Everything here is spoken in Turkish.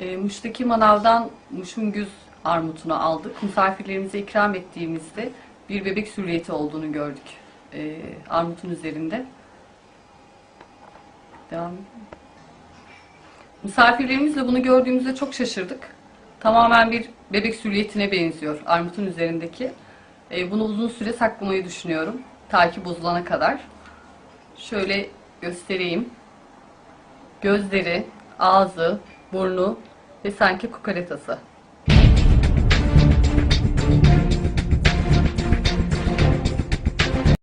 E, Muş'taki manavdan Muş'un armutunu aldık. Misafirlerimize ikram ettiğimizde bir bebek sürriyeti olduğunu gördük e, armutun üzerinde. Devam. Misafirlerimizle bunu gördüğümüzde çok şaşırdık. Tamamen bir bebek sürriyetine benziyor armutun üzerindeki. E, bunu uzun süre saklamayı düşünüyorum. Ta ki bozulana kadar. Şöyle göstereyim. Gözleri, ağzı, burnu ve sanki kukaretası.